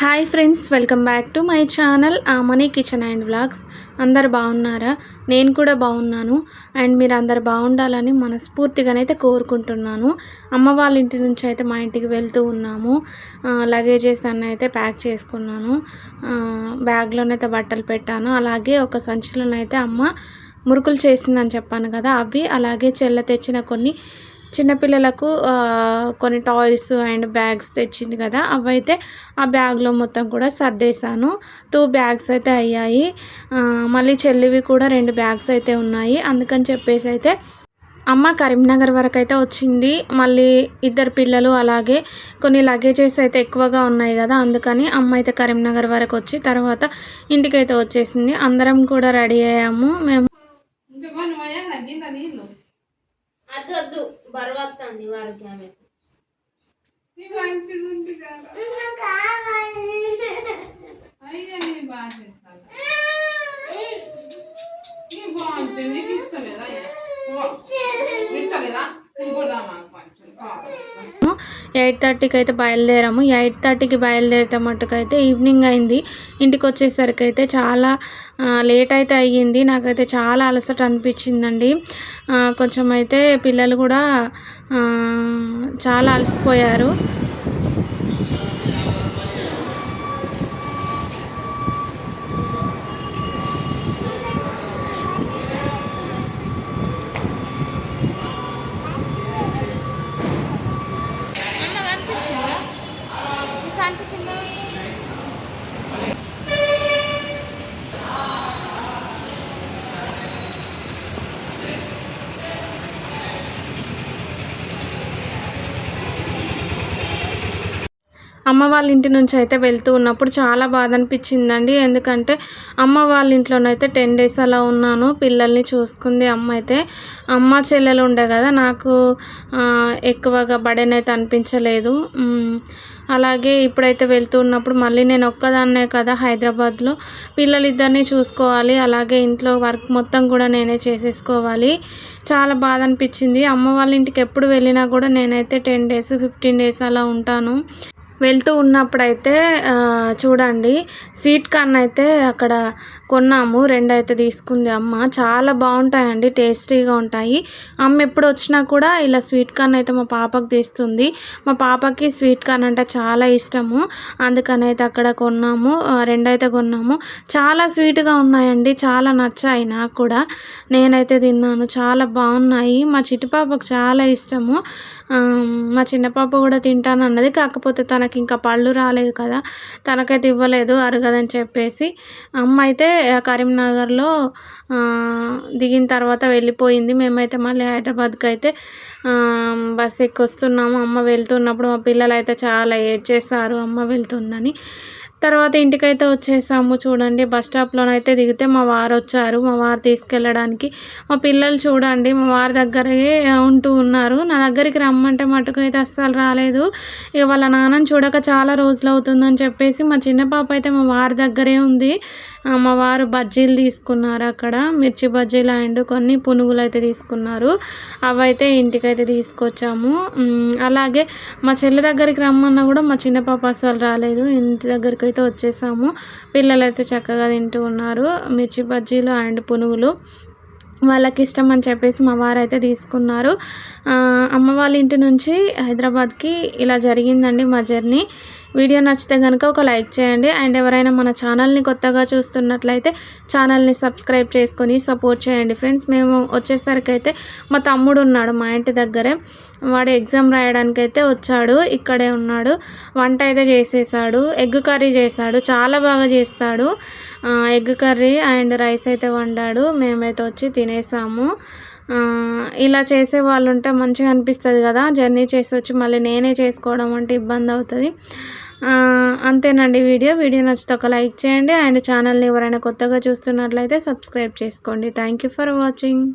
Hi friends welcome back to my channel Mani kitchen and vlogs. అందరు బాగున్నారా? నేను కూడా బాగున్నాను. అండ్ మీరు అందరు బాగుండాలని మనస్ఫూర్తిగానైతే కోరుకుంటున్నాను. అమ్మ వాళ్ళ ఇంటి నుంచి అయితే మా ఇంటికి వెళ్తూ ఉన్నాము. లగేజెస్ అన్నీ అయితే ప్యాక్ చేసుకున్నాను. బ్యాగ్లోనైతే బట్టలు పెట్టాను. అలాగే ఒక సంచిలోనైతే అమ్మ మురుకులు చేసిందని చెప్పాను కదా అవి. అలాగే చెల్ల తెచ్చిన కొన్ని చిన్నపిల్లలకు కొన్ని టాయ్స్ అండ్ బ్యాగ్స్ తెచ్చింది కదా అవైతే ఆ బ్యాగ్లో మొత్తం కూడా సర్దేశాను. టూ బ్యాగ్స్ అయితే అయ్యాయి. మళ్ళీ చెల్లివి కూడా రెండు బ్యాగ్స్ అయితే ఉన్నాయి. అందుకని చెప్పేసి అయితే అమ్మ కరీంనగర్ వరకు అయితే వచ్చింది. మళ్ళీ ఇద్దరు పిల్లలు అలాగే కొన్ని లగేజెస్ అయితే ఎక్కువగా ఉన్నాయి కదా అందుకని అమ్మ అయితే కరీంనగర్ వరకు వచ్చి తర్వాత ఇంటికైతే వచ్చేసింది. అందరం కూడా రెడీ అయ్యాము. మేము అదొద్దు బరువత్తుంది వారికి ఆమె బాగుంటుంది నీకు ఇస్తలేదా వింటలేదా? ఇంకోదామా కొంచెం ఎయిట్ థర్టీకి అయితే బయలుదేరాము. ఎయిట్ థర్టీకి బయలుదేరితే మట్టుకైతే ఈవినింగ్ అయింది. ఇంటికి వచ్చేసరికి అయితే చాలా లేట్ అయితే అయ్యింది. నాకైతే చాలా అలసట అనిపించిందండి. కొంచెం అయితే పిల్లలు కూడా చాలా అలసిపోయారు. romantic in there? అమ్మ వాళ్ళ ఇంటి నుంచి అయితే వెళ్తూ ఉన్నప్పుడు చాలా బాధ అనిపించిందండి. ఎందుకంటే అమ్మ వాళ్ళ ఇంట్లోనైతే టెన్ డేస్ అలా ఉన్నాను. పిల్లల్ని చూసుకుంది అమ్మ అయితే. అమ్మ చెల్లెలు ఉండే కదా నాకు ఎక్కువగా బడెనైతే అనిపించలేదు. అలాగే ఇప్పుడైతే వెళ్తూ ఉన్నప్పుడు మళ్ళీ నేను ఒక్కదాన్నే కదా హైదరాబాద్లో. పిల్లలిద్దరిని చూసుకోవాలి అలాగే ఇంట్లో వర్క్ మొత్తం కూడా నేనే చేసేసుకోవాలి. చాలా బాధ అనిపించింది. అమ్మ వాళ్ళ ఇంటికి ఎప్పుడు వెళ్ళినా కూడా నేనైతే టెన్ డేస్ ఫిఫ్టీన్ డేస్ అలా ఉంటాను. వెళ్తూ ఉన్నప్పుడైతే చూడండి స్వీట్ కార్న్ అయితే అక్కడ కొన్నాము రెండు అయితే తీసుకుంది అమ్మ. చాలా బాగుంటాయండి టేస్టీగా ఉంటాయి. అమ్మ ఎప్పుడు వచ్చినా కూడా ఇలా స్వీట్ కార్న్ అయితే మా పాపకు తీస్తుంది. మా పాపకి స్వీట్ కార్న్ అంటే చాలా ఇష్టము. అందుకని అయితే అక్కడ కొన్నాము రెండైతే కొన్నాము. చాలా స్వీట్గా ఉన్నాయండి చాలా నచ్చాయి నాకు కూడా. నేనైతే తిన్నాను చాలా బాగున్నాయి. మా చిట్టి పాపకు చాలా ఇష్టము. మా చిన్న పాప కూడా తింటాను అన్నది కాకపోతే తనకి ఇంకా పళ్ళు రాలేదు కదా తనకైతే ఇవ్వలేదు అరగదని చెప్పేసి అమ్మ అయితే కరీంనగర్లో దిగిన తర్వాత వెళ్ళిపోయింది. మేమైతే మళ్ళీ హైదరాబాద్కి అయితే బస్ ఎక్కి వస్తున్నాము అమ్మ వెళ్తున్నప్పుడు మా పిల్లలు అయితే చాలా ఏడ్చేశారు అమ్మ వెళ్తుందని. తర్వాత ఇంటికైతే వచ్చేసాము. చూడండి బస్ స్టాప్లోనైతే దిగితే మా వారు వచ్చారు. మా వారు తీసుకెళ్ళడానికి. మా పిల్లలు చూడండి మా వారి దగ్గరే ఉంటూ ఉన్నారు. నా దగ్గరికి రమ్మంటే మటుకు అయితే అస్సలు రాలేదు. ఇక వాళ్ళ నాన్నని చూడక చాలా రోజులు అవుతుందని చెప్పేసి మా చిన్న పాప అయితే మా వారి దగ్గరే ఉంది. అమ్మవారు బజ్జీలు తీసుకున్నారు అక్కడ. మిర్చి బజ్జీలు అండ్ కొన్ని పునుగులు అయితే తీసుకున్నారు. అవైతే ఇంటికైతే తీసుకొచ్చాము. అలాగే మా చెల్లి దగ్గరికి రమ్మన్నా కూడా మా చిన్న పాప అసలు రాలేదు. ఇంటి దగ్గరికి అయితే వచ్చేసాము. పిల్లలు అయితే చక్కగా తింటూ ఉన్నారు. మిర్చి బజ్జీలు అండ్ పునుగులు వాళ్ళకి ఇష్టం అని చెప్పేసి మా వారు అయితే తీసుకున్నారు అమ్మ వాళ్ళ ఇంటి నుంచి హైదరాబాద్కి ఇలా జరిగిందండి మా జర్నీ. వీడియో నచ్చితే కనుక ఒక లైక్ చేయండి. అండ్ ఎవరైనా మన ఛానల్ని కొత్తగా చూస్తున్నట్లయితే ఛానల్ని సబ్స్క్రైబ్ చేసుకొని సపోర్ట్ చేయండి. ఫ్రెండ్స్ మేము వచ్చేసరికి అయితే మా తమ్ముడు ఉన్నాడు మా ఇంటి దగ్గరే. వాడు ఎగ్జామ్ రాయడానికి అయితే వచ్చాడు. ఇక్కడే ఉన్నాడు. వంట అయితే చేసేసాడు. ఎగ్ కర్రీ చేశాడు. చాలా బాగా చేస్తాడు. ఎగ్ కర్రీ అండ్ రైస్ అయితే వండాడు. మేమైతే వచ్చి తినేసాము. ఇలా చేసే వాళ్ళు ఉంటే మంచిగా అనిపిస్తుంది కదా. జర్నీ చేసి వచ్చి మళ్ళీ నేనే చేసుకోవడం అంటే ఇబ్బంది అవుతుంది. అంతేనండి వీడియో. వీడియో నచ్చితే ఒక లైక్ చేయండి. అండ్ ఛానల్ని ఎవరైనా కొత్తగా చూస్తున్నట్లయితే సబ్స్క్రైబ్ చేసుకోండి. Thank you for watching.